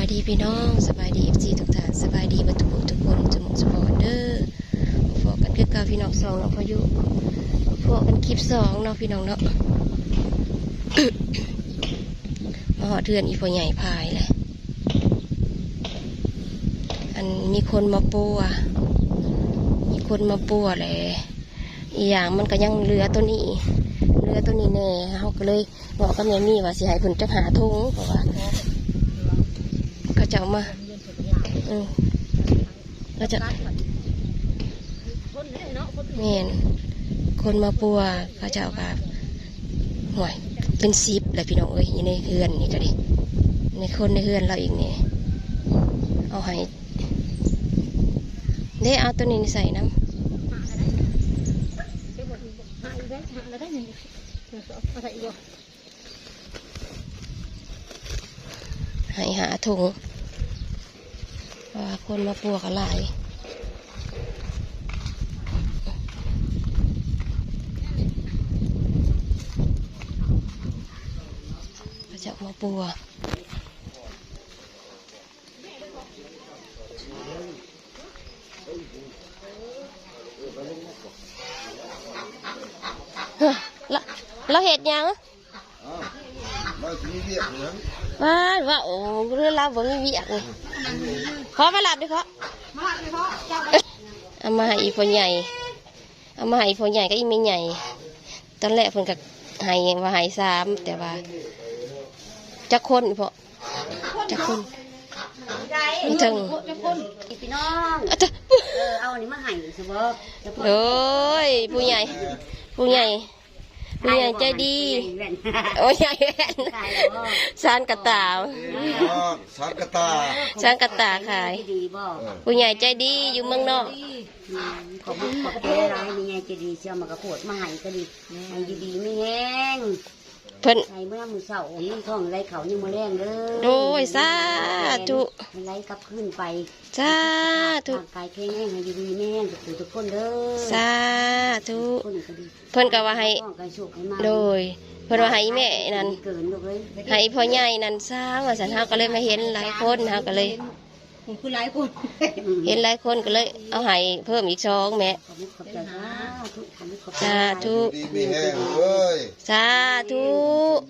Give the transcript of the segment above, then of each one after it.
บายดีพี่น้องสบายดีเอฟซีทุกท่านสบายดีบรรทุกทุกคนจมุกสปอร์เดอร์พอกันคือเกาพี่น้องสองเนาะพออยู่พวกกันคลิปสองเนาะพี่น้องเนาะมาหอเทือนอีพอใหญ่พายเลยอันมีคนมาปัวมีคนมาปัวเลยอีอย่างมันก็ยังเหลือตัวนี้เหลือตัวนี้แน่เขาก็เลยบอกกับแม่มี่ว่าสิให้เพิ่นจะหาทุงเพราะว่า จะเอามาอืมก็จะเมนคนมาปัวเขาจะเอากับห่วยเป็นซิปแหละพี่น้องเอ้ยอยู่ในเฮือนนี่ก็ดิในคนในเฮือนเราอีกนี่เอาให้เด้เอาตัวนี้ใส่น้ำให้หาถุง คนมาปัวกันหลายพระเจ้ามาปัวเฮ้อละเราเห็ดหยังเราจะมีเวียกเหมือนว่าว่าโอ้เรื่องราวบ่มีเวียกเลย ขอมาหลับดิขอเอามาให้อีพ่อใหญ่ เอามาให้อีพ่อใหญ่ก็อีไม่ใหญ่ ตอนแรกเพิ่นก็ให้ว่าให้สามแต่ว่าจักคนพอจักคนมันถึงจะพ่นอีพี่น้องอะตะเออเอาอันนี้มาให้สิบ่จะพ่นโอ้ยผู้ใหญ่ผู้ใหญ่ ผู้ใหญ่ใจดีแว่นโอ้ยใหญ่แว่นขายบ่สานกระตาวสารกตาสานกระตาขายดีบ่ผู้ใหญ่ใจดีอยู่เมืองนอกอืมขอบคุณขอบใจหลายนี่ไงจะดีเสียมากระโพดมาให้ก็ดีให้ดีๆไม่แห้ง เพิ่นให้เมื่อมื้อเช้ามีท้องไรเขายังบ่แรงเด้อโดยสาธุให้ไหลกลับขึ้นไปสาธุร่างกายแข็งแรงให้ดีๆแม่งทุกทุกคนเด้อสาธุคนก็ดีเพิ่นก็ว่าให้ต้องการโชคให้มาโดยเพิ่นว่าให้แม่นั่นเกินลูกเลยให้พ่อใหญ่นั่นสร้างว่าสันเฮาก็เลยมาเห็นหลายคนเฮาก็เลยผมคือหลายคนเห็นหลายคนก็เลย เอาให้เพิ่มอีกสองแม่ สาธุขอบคุณขอบใจสาธุดีมีแห้งเว้ยสาธุ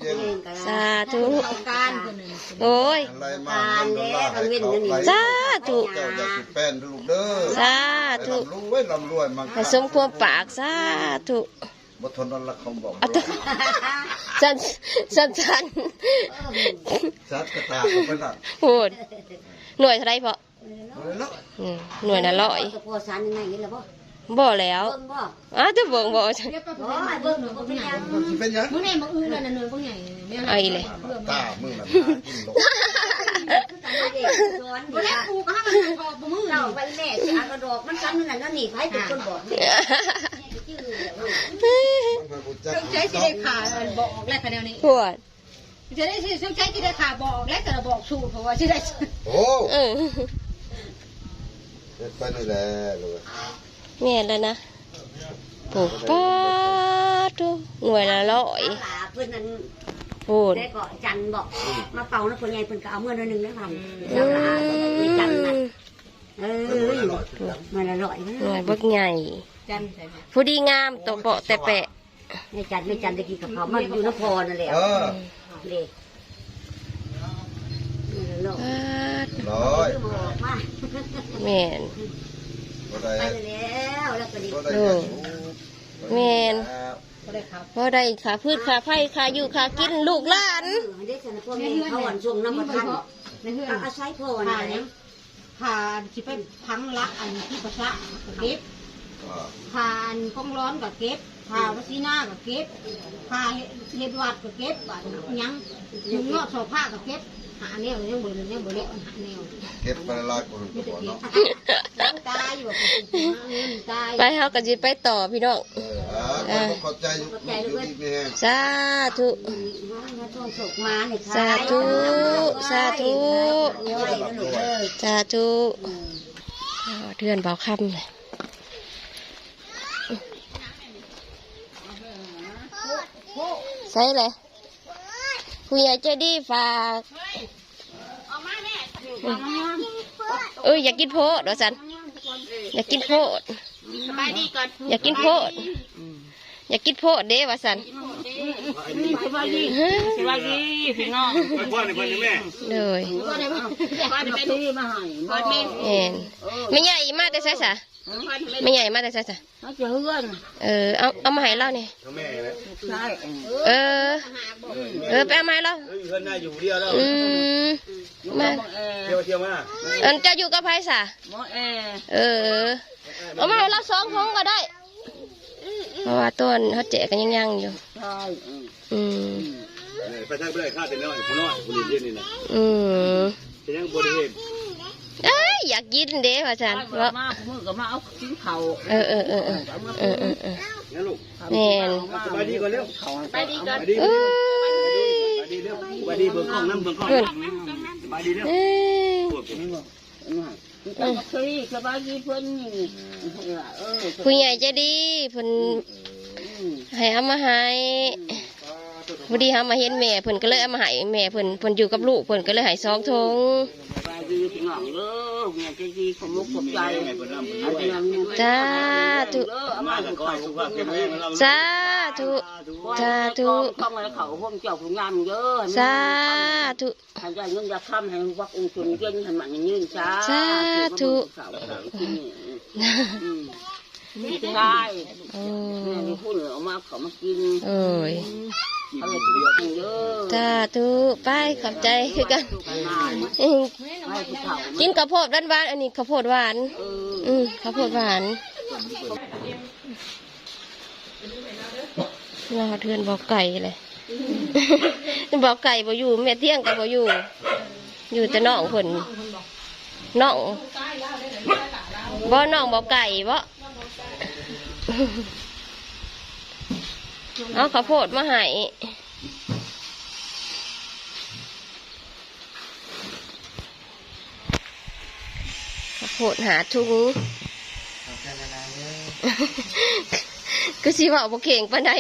เย็นสาธุเอาการคนหนึ่งโอ้ยอะไรมาเงินดอลลาร์ให้เขาไหลสาธุเจ้าอย่าสิแป้นลูกเด้อสาธุลำรวยลำรวยมันให้สมความปากสาธุบ่ทนนั่นละคำบอกเอาตัวสันสันสันสารกตาเขาไปนั่นพูดหน่วยเท่าไรพอเลยเนาะอืมหน่วยน่ะร้อย จะพอสารยังไงเห็นแล้วบ่บ่แล้วเบิ่งบ่อ้าวจะเบิ่งบ่โอ้ยเบิ่งหนูบ่เป็นหยังมันสิเป็นหยังมึงเนี่ยมึงอื้อนั่นน่ะหน่วยพวกใหญ่แม่ไอ้เลยตามึงน่ะหากินลงเด็กสอนบ่ดีได้ค่ะปลูกก็ให้มันพอบ่มือเราไปแม่สิอากระดอกมันซ้ำนั่นนั่นนี่ไผเป็นคนบอกแม่ชื่อมันบ่จักสงใจสิได้ขาบอกออกแล้วคะแนนนี้ปวดจะได้สิสงใจสิได้ขาบอกออกแล้วก็บอกสูตรเพราะว่าสิได้โอ้เออเฮ็ดไปนี่แหละเลย แม่นแล้วนะปลูกป้าตุหน่วยละร้อยหลาเพิ่นนั้นพูดได้เกาะจันบอกมาเป่าแล้วคนใหญ่เพิ่นก็เอาเมื่อนึงได้พันอืเจ้าหลาในจันน่ะมเออมันอร่อยหน่วยบักใหญ่จันใส่มาผู้ดีงามตัวเปาะแต่แปะในจันในจันตะกี้กับเขามันอยู่นครนั่นแหละเออเด็กมันอร่อยป้าดร้อยบอกมาแม่นบ่ ได้ไปแล้วแล้วก็ดีบ่ได้เงินแม่นบ่ได้ครับพอได้ขาพืชขาไผ่ขาอยู่ขากินลูกหลานได้สนพวกนี้เขาหวานช่วงน้ำมันทันในเฮือนอาศัยพ่อผ่านะเนี่ยผ่าสิไปพังละอันที่ประสะเก็บอ่าผ่าอันกองร้อนก็เก็บผ่าวัซีหน้าก็เก็บผ่าเห็ดวัดก็เก็บบาดยังยุงเงาะโซผ้าก็เก็บ หาแนวยังบ่ยังบ่เละหาแนวเก็บไปหลายคนก็บ่เนาะยังตายอยู่ว่าเงินตายไปเฮาก็สิไปต่อพี่น้องเออขอบใจอยู่อยู่ดีมีแห้งสาธุช่วงสุกมาเนี่ยสาธุสาธุเยอะเลยลูกเอ้ยสาธุอ้าวเดือนเบาค่ำเลยใส่เลยผู้ใหญ่ใจดีฝาก เอ้ยอยากกินโพดว่าสันอยากกินโพดสบายดีก่อนอยากกินโพดอยากกินโพดเด้ว่าสันสบายดีสบายดีพี่น้องไปพ่อในเพิ่นแม่เลยก็ได้ว่าบ้านเป็นที่มาให้เปิดเมนแม่นไม่ใหญ่มาแต่ใช่สะ ไม่ใหญ่มาแต่ใช่สะเขาจะเฮือนเออเอาเอามาให้เราเนี่ยแม่เลยใช่เออ เออไปเอามาให้เราเฮ้ยเพิ่นน่าอยู่เดียวแล้วอืมมาเอเที่ยวเที่ยวมาอันจะอยู่กับไผสะหมอเอเออเอามาให้เราสองทงก็ได้เพราะว่าต้นเขาแจกกันยังยังๆอยู่ใช่อืมไปทางไปได้ค่าแต่น้อยผู้น้อยผู้นี้เย็นนี่นะอืมเป็นยังบ่ได้เห็น เอ้ยอยากกินเด้ว่าฉันใช่ว่ามามือก็มาเอากินเขาเออเออเออเออเออเออเอองั้นลูกแม่นสบายดีก่อนเร็วไปดีก่อนสบายดีเอ้ยสบายดีเร็วสบายดีเบิ่งกล้องน้ำเบิ่งกล้องสบายดีเร็วเอ้ยเคยสบายดีเพิ่นนี่เออผู้ใหญ่ใจะดีเพิ่นให้เอามาให้พอดีเขามาเห็นแม่เพิ่นก็เลยเอามาให้แม่เพิ่นเพิ่นอยู่กับลูกเพิ่นก็เลยให้ซองทงสบาย ดีพี่น้องเด้อแม่ใจดีขมุกขอบใจเอาไปนำสาธุเด้อเอามามาแล้วถูกก็เขาสุขภาพแข็งแรงสาธุ สาธุเข้ามาแล้วเขาพวกเจ้าผู้งามเยอะสาธุให้ได้เงินยาค้ำให้วักองค์ชนเย็นให้มันยืนช้าสาธุใช่โอ้แม่มีผู้เหลือเอามาเขามากินโอ้ย เขาเลยกินกันเยอะสาธุไปขอบใจคือกันนานอืมให้ผู้เฒ่ากินข้าวโพดหวานๆอันนี้ข้าวโพดหวานเอออืมข้าวโพดหวานว่าเทือนบอกไก่เลยบอกไก่บ่อยู่แม่เที่ยงก็บ่อยู่ อยู่แต่น้องเพิ่นน้องบ่น้องบอกไก่บ่ เอาข้าวโพดมาให้ข้าวโพดหาทุงก็สิว่าบ่เก่งปานใด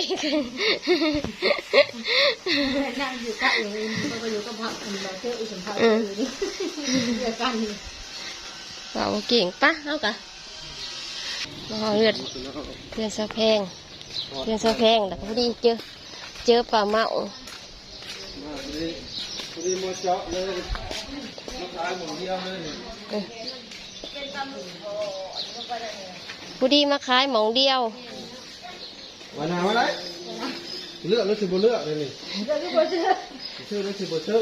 นั่งอยู่กับเองก็อยู่กับพักอันเราเจออีกสัมภาษณ์อยู่นี่เดียวกันว่าบ่เก่งปะเอากะมาเอาเลือดเพื่อนสะแพง เพื่อนสะแพงแต่พอดีเจอเจอปลาเมาพอดีมาเจาะเลยมาขายหมูเดียวเลยเออพอดีมาขายหมองเดียววันหนาวันไหนเลือกแล้วสิบ่เลือกเลยนี่เลือกแล้วสิบ่ชื่อแล้วสิบ่ชื่อ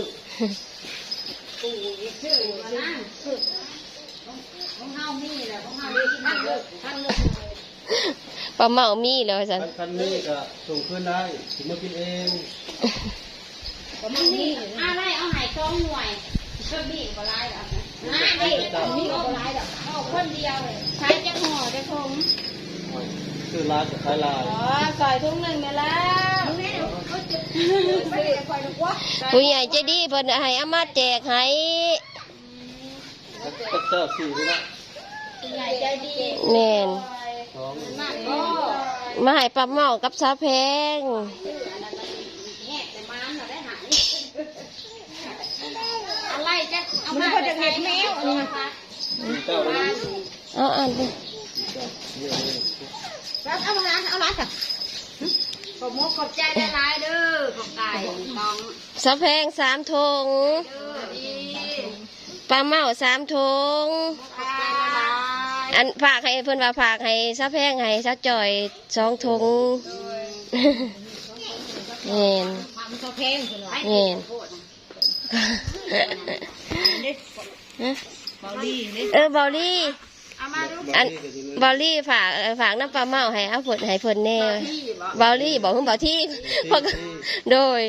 ของเฮามีแหละของเฮามีท่านเลิกท่านเลิก ปลาเมามีเลยสันคันคันนี้ก็ส่งขึ้นได้ถึงมากินเองนี่อะไรเอาหายกองหน่วยก็บีบก็ร้ายดอกนะนี่มีก็ร้ายดอกเอาคนเดียวเลยใช้จะห่อจะทงซื้อร้านกับขายลายอ๋อใส่ถุงหนึ่งไปแล้วเขาจะไม่ได้คอยดูว่าผู้ใหญ่ใจดีเพิ่นให้เอามาแจกให้ก็เจ้าสี่ด้วยนะใหญ่ใจดีแม่นสอง มากก็มาให้ปลาเมากับสาแพงแง่แต่มันเราได้หายอะไรจะเอามาจะเห็ดแมวอันนี้นะคะเจ้าเลยเอาอ่านดูแล้วเอาร้านเอาร้านค่ะขอบมกขอบใจได้หลายเด้อขอบไก่น้องสาแพงสามทงเด้อดีปลาเมาสามทง อันฝากให้เพิ่นว่าฝากให้ซาแพงให้ซาจ่อยสองทงเห็นทำตัวเพลงคุณหรอเห็นเออบอลลี่เอามาดูอันบอลลี่ฝากฝากน้ำปลาเมาให้เอาเพิ่นให้เพิ่นแน่พี่บอกบอลลี่บอกเพิ่นบอกที่เพราะโดย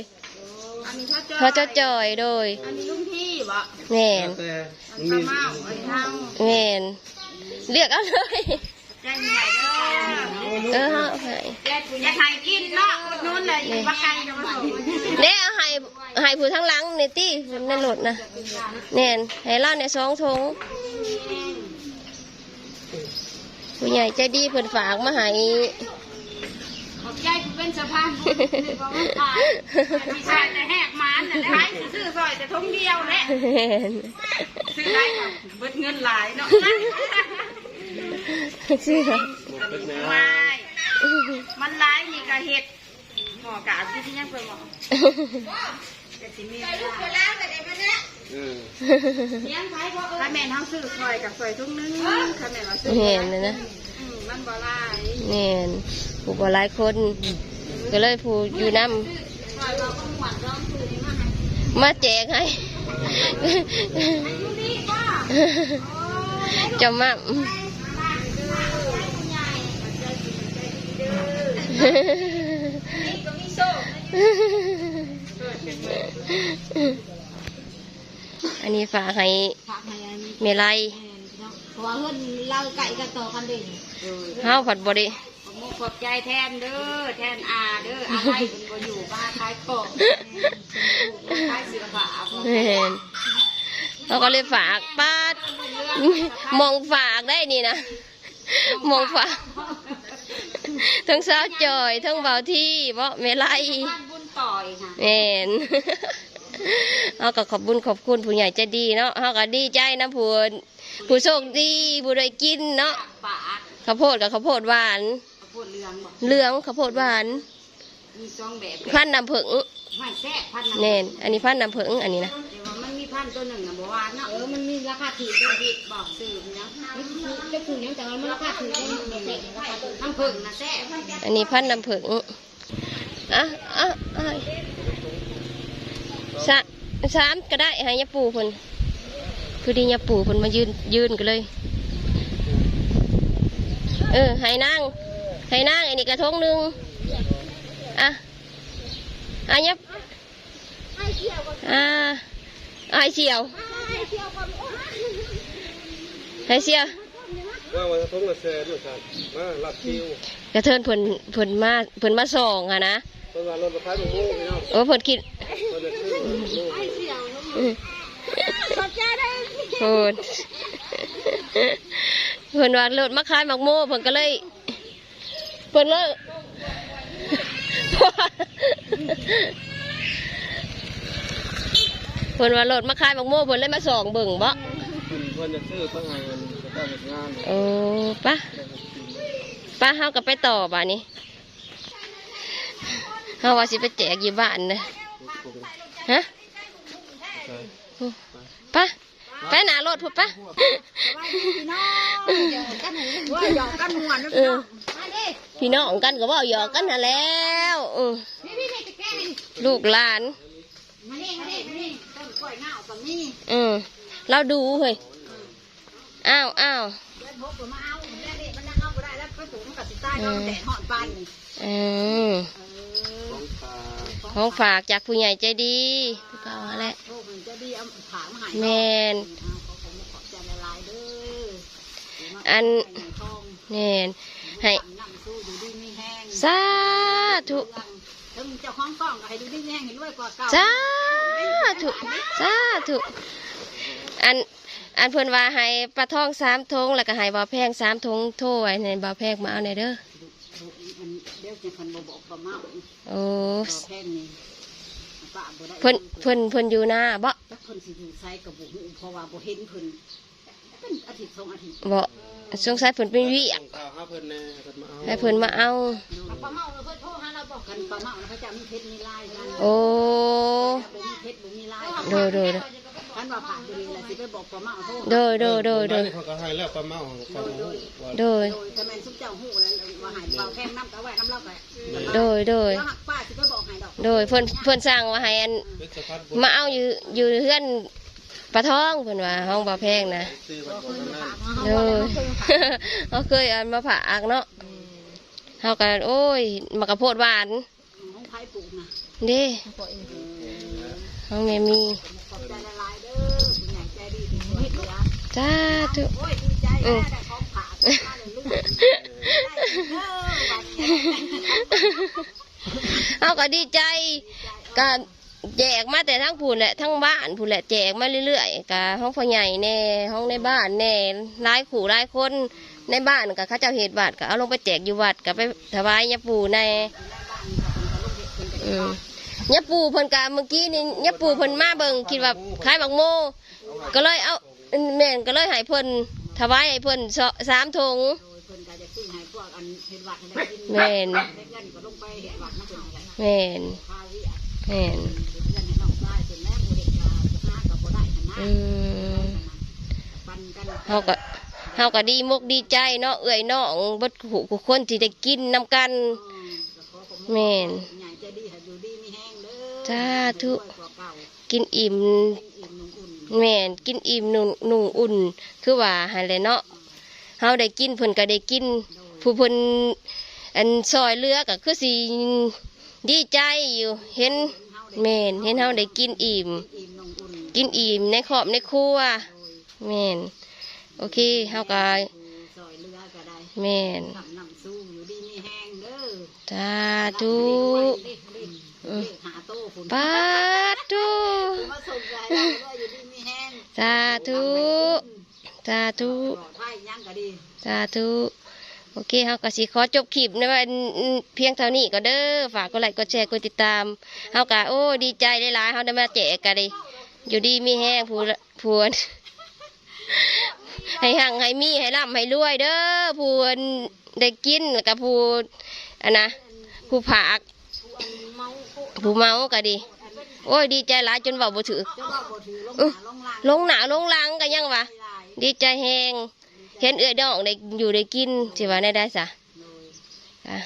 อันนี้เขาจเพราะเจ้าจ่อยโดยอันนี้ลุงพี่บอกแม่นแต่อันข้าวเมาไอ้เท่าแม่น เรียกเอาเลยแจ้งใหญ่เด้อเออเอาให้อย่าถ่ายกินเนาะอุดนู้นเลยว่าไกลจะมาส่งเน่เอาให้ให้ผู้ทั้งหลังในตี้ในรถนะแน่นให้เล่าในสองทงผู้ใหญ่ใจดีเพิ่นฝากมาให้ขอบใจกูเป็นสะพานบุญคือว่ามันขายพี่ชายแต่แหกมันน่ะขายซื้อซอยแต่ทงเดียวแหละแม่นซื้อได้กับเบิดเงินหลายเนาะ ชื่อหมดเป็นแนวไม่มันหลายนี่ก็เฮ็ดหมอกาที่ที่ยังเพิ่นหมอแต่สิมีเออถ้าแม่นเฮาซื้อซอยกับซอยทุกนึงถ้าแม่นว่าซื้อแม่นนะนะอืมมันบ่หลายแม่นผู้บ่หลายคน ก็เลยผู้อยู่นํซอยเราก็หวานร้องซื้อนี่มาให้มาแจกให้อยู่นี่ป้าจะมา นี่ก็มีโซ่อันนี้ฝากให้ฝากให้อันเมลัยเพราะว่าเพิ่นเราไก่กันต่อกันเด่นเฮาผัดบ่ได้ขอบคุณขอบใจแทนเด้อแทนอาเด้ออาให้เป็นบ่อยู่บ้านขายของขายเสื้อผ้าพอแม่นเราก็เลยฝากป้ามองฝากได้นี่นะมองฝาก ทั้งสาวจอยทั้งเบาที่บ่เมลัยบ้านบุญต่อยค่ะแม่นเอาก็ขอบบุญขอบคุณผู้ใหญ่ใจดีเนาะเฮาก็ดีใจนะผู้ผู้โชคดีผู้ได้กินเนาะปากข้าวโพดกับข้าวโพดหวานข้าวโพดเหลืองบอกเหลืองข้าวโพดหวานมีสองแบบพันธุ์น้ำผึ้งไม่แซ่บพันธุ์แน่นอันนี้พันธุ์น้ำผึ้งอันนี้นะแต่ว่ามันมี พันธุ์ตัวหนึ่งนะบอกว่าเนาะเออมันมีราคาถีบเดี๋ยวผิดบอกสื่อนะจะคือยังแต่ว่ามันราคาถีบได้มันเสร็จราคาถีบน้ำผึ้งนะแซ่บอันนี้พันธุ์น้ำผึ้งอะอะอะสะสามก็ได้ให้ยาปูเพิ่นคือดียาปูเพิ่นมายืนยืนกันเลย เออให้นั่งให้นั่งอันนี้กระทงหนึ่งอะอะยับอ่า ไอะให้เสียวให้เสียวว่าวันท้องกระแสด้วยกันมาลัดคิวกระเทินเพิ่นเพิ่นมาเพิ่นมาส่องอะนะตอนวันรถไฟหมู่พี่น้องโอ้เพิ่นคิดมันจะขึ้นหมู่อืมโอ้เพิ่นว่ารถมาขายหมักโม่เพิ่นก็เลยเพิ่นเลย เพิ่นว่ารถมาขายหมักโม่เพิ่นเลยมาส่องเบิ่งบ่คุณเพื่อนจะซื้อต้องให้มันจะได้งานโอ้ปะปะเฮาก็ไปต่อบ่านี้เฮาว่าสิไปแจกอยู่บ้านนะฮะปะไปหนารถพุดปะว่าหยอกกันหวานนะเออพี่น้องกันก็เว่าหยอกกันน่ะแล้วเออลูกหลานมานี่มานี่มานี่ต้น กล้วยเน่ากับนี่เออเราดูเฮ้ยอ้าวอ้าวเดินพกมาเอาแม่นี่มันยังเอาไปได้แล้วก็สูงกับสิใต้ก็แต่หอดปานนี่อืมของตาของฝากจากผู้ใหญ่ใจดีผู้เก่าหั่นแหละโอ้มันจะดีเอาผามาให้แมนเอาเขาคงขอบใจละลายเด้ออันให้ทองแมนให้นำสู้อยู่ดีไม่แห้งสาธุ ถึงเจ้าของกล้องก็ให้ดูดีไม่แห้งเห็นด้วยกว่าเก่าสาธุสาธุอันอันเพิ่นว่าให้ปลาทองสามทงแล้วก็ให้บ่อแพงสามทงโทไว้ในบ่อแพงมาเอาในเด้อมันเดี๋ยวจะพันบบอกประมาณโอ้ต่อแพงนี่ป้าบ่ได้เพิ่นเพิ่นเพิ่นอยู่หน้าบ่แล้วเพิ่นสิอยู่ไซกับบุหูเพราะว่าบ่เห็นเพิ่นเป็นอาทิตย์สองอาทิตย์บ่สงสัยเพิ่นเป็นวิของตาห้าเพิ่นแน่เพิ่นมาเอาให้เพิ่นมาเอา ปลาเมาเพื่อโทรหาเราบอกกันประมาณเขาจะมีเพชรมีลายกันโอ้บ่มีเพชรบ่มีลายโดยโดยโดยกันว่าผ่านบุรีแหละสิไปบอกประมาโทษโดยโดยโดยโดยเขาก็ให้แล้วปลาเมาปลาหมูว่าโดยโดยถ้าแม่นซุปเจ้าหู้แล้วว่าหายเบาแพงน้ำกะไว้น้ำเล่าไปโดยโดยหักป้าสิไปบอกให้ดอกโดยเพิ่นเพิ่นสั่งว่าให้อันมาเอาอยู่อยู่เฮือนปลาทองเพิ่นว่าห้องบ่อแพงนะซื้ออนนั้นโดยเขาเคยอันมาผ่าอักเนาะ เฮากันโอ้ยมากระโพดหวานของไผ่ปลูกนะเด้ห้องแม่มีขอบใจละลายเด้อผู้ใหญ่ใจดีที่ช่วยเหลือสาธุโอ้ยดีใจแล้วได้ของฝากมาเลยลูกได้เด้อวันนี้เอาก็ดีใจก็แจกมาแต่ทั้งผู้นแหละทั้งบ้านผู้นแหละแจกมาเรื่อยๆกะห้องพ่อใหญ่แน่ห้องในบ้านแน่หลายขู่หลายคน ในบ้านก็เขาเจ้าเฮ็ดวัดก็เอาลงไปแจกอยู่วัดก็ไปถวายยาปู่ในยาปู่เพิ่นกะเมื่อกี้นี่ยาปู่เพิ่นมาเบิ่งคิดว่าขายบักโม ก็เลยเอาแม่นก็เลยให้เพิ่นถวายให้เพิ่นสสามถุงเพิ่นเฮ็ดวัดให้ได้กินแม่นเงินก็ลงไปเฮ็ดวัดนะเพิ่นนั่นแม่นแม่นเฮ็ดเงินให้น้องชายเพิ่นแม่บ่เด็กก็หาก็ เฮาก็เฮาก็ดีมุกดีใจเนาะเอื้อยน้องเบิดหูทุกคนที่ได้กินนํกันแม่นใหญ่ใจดีให้อยู่ดีมีแห้งเด้อสาธุรวยกว่าเก่ากินอิ่มอิ่มนุ่มอุ่นแม่นกินอิ่มนุ่งนุ่งอุ่น คือว่าหั่นแหละเนาะเฮาได้กินเพิ่นก็ได้กิน ผู้เพิ่นอันซอยเรือก็คือสิดีใจอยู่เห็นแม่นเห็นเฮาได้กินอิ่มอิ่มนุ่มอุ่นกินอิ่มในครอบในครัวแม่น โอเคเฮาก็ซอยเรือก็ได้แม่นทำน้ำสู้อยู่ดีมีแห้งเด้อสาธุเลขเลขเลขหาโต้คุณปาธุมาส่งใจเราด้วยอยู่ดีมีแห้งสาธุสาธุปลอดภัยยังก็ดีสาธุโอเคเฮาก็สิขอจบคลิปในวันเพียงเท่านี้ก็เด้อ ฝากกดไลค์ กดแชร์ กดติดตาม เฮาก็โอ้ดีใจหลายๆเฮาได้มาแจกกันเลยอยู่ดีมีแห้งผู้ละผู้ ให้หังให้มีให้ร่ำให้รวยเด้อผู้ได้กินแล้วก็ผู้อันนะผู้ผากผู้เมาก็ดี โอ้ยดีใจหลายจนเบาบ่ถือเจ้าว่าบ่ถือลงหาลงหลังลงหนาลงหลังกันยังวะหลายดีใจแหงเห็นเอื้อยดองได้อยู่ได้กินสิว่าได้ได้ซะอะ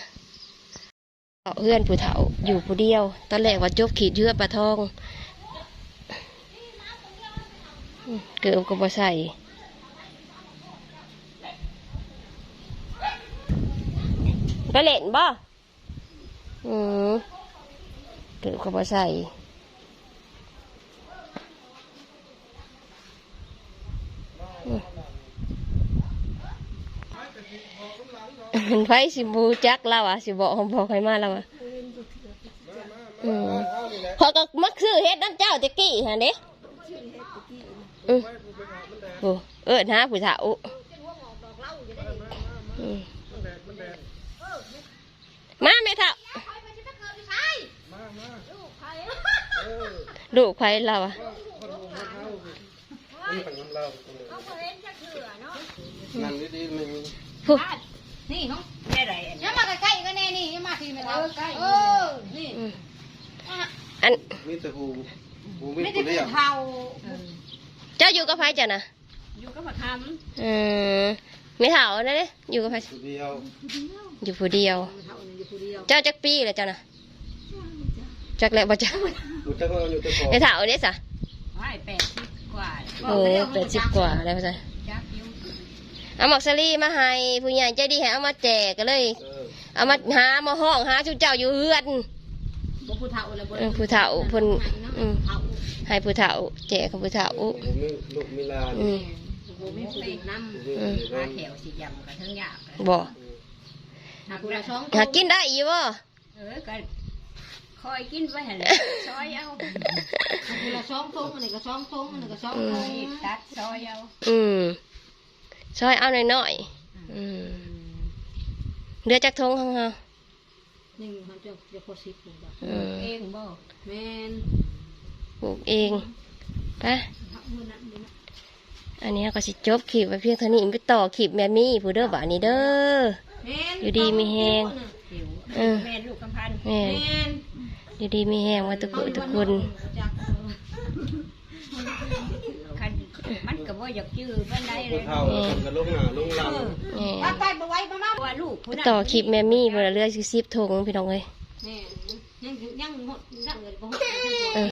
เอาเพื่อนผู้เฒ่าอยู่ผู้เดียว ตอนแรกว่าจบขีดเยือปลาทองอืมเกือบก็บ่ใส่ ไปเล่นบ่อืมเกือบก็บ่ใส่ไฟสิบูจักเราอะสิบอกของบอกให้มาเราอะอืมพอก็มักซื้อเฮ็ดน้ำเจ้าตะกี้ฮะเด้อืมโอ้เอิ้นหาผู้เฒ่าอื มาแม่เฒ่าลูกใครเราอะนั่นดีๆมันผู้นี่เนาะแม่ใดอันยังมาใกล้ๆกันแน่นี่ยังมาทีไม่เท่าเออนี่อืมอันมีแต่หูหูมีไม่คได้นเดีเป็ยวนเท่าเจ้าอยู่กับไผจ้ะนะอยู่ก็มาทอืมไม่เฒ่านะเด้อยู่กับไผคนเดียวอยู่ผู้เดียวำเท่านี้อยู่ ผู้เดียวเจ้าจักปีแล้วเจ้านะจักแล้วบ่จ้าอยู่แต่ก็อยู่แต่ขอไอ้เฒ่าเด้สะไม่แปดสิบกว่าโอ้แปดสิบกว่าแล้วจ้ะจักอยู่เอาหมอกสลีมาให้ผู้ใหญ่ใจดีให้เอามาแจกก็เลย เออเอามาหามาห้องหาชุเจ้าอยู่เฮือนบ่ผู้เฒ่าแล้วบ่เออผู้เฒ่าเพิ่นอืมเฒ่าให้ผู้เฒ่าแจกกับผู้เฒ่าหูมีลูกมีหลานอืมบ่มีผู้อีกนำอืมมาแถวสิยำกันทั้งยากกันบ่ หักคนละละสองหากินได้อยู่บ่เออก็คอยกินไปหั่นซอยเอาคนละสองทงอันนี้ก็สองทงอันนี้ก็สองทงตัดซอยเอาอืมช่วยเอาหน่อยๆอืมเรือจักทงของเฮาหนึ่งเขาจะจะพอสิบหนึ่งบาทอืมเองบ่แมนปลูกเองไปอันนี้ก็สิจบคลิปไว้เพียงเท่านี้ไปต่อคลิปแม่มี่ผู้เด้อบ่านี้เด้อแมน อยู่ดีมีแฮงหิวเออแม่ลูกกำพันแม่แมนอยู่ดีมีแห้งว่าทุกคนทุกคนจากคันมันก็บ่อยากจื้อปานใดเลผู้ยเฒ่าคนก็ลงหน้าลงหลังแม่ไปไปไปไว้มามาว่าลูกผู้นั้นต่อคลิปแม่มี่เวลาเรือสิบทงพี่น้องเลยแม่ยังยังหมดยังเงินบ่หมด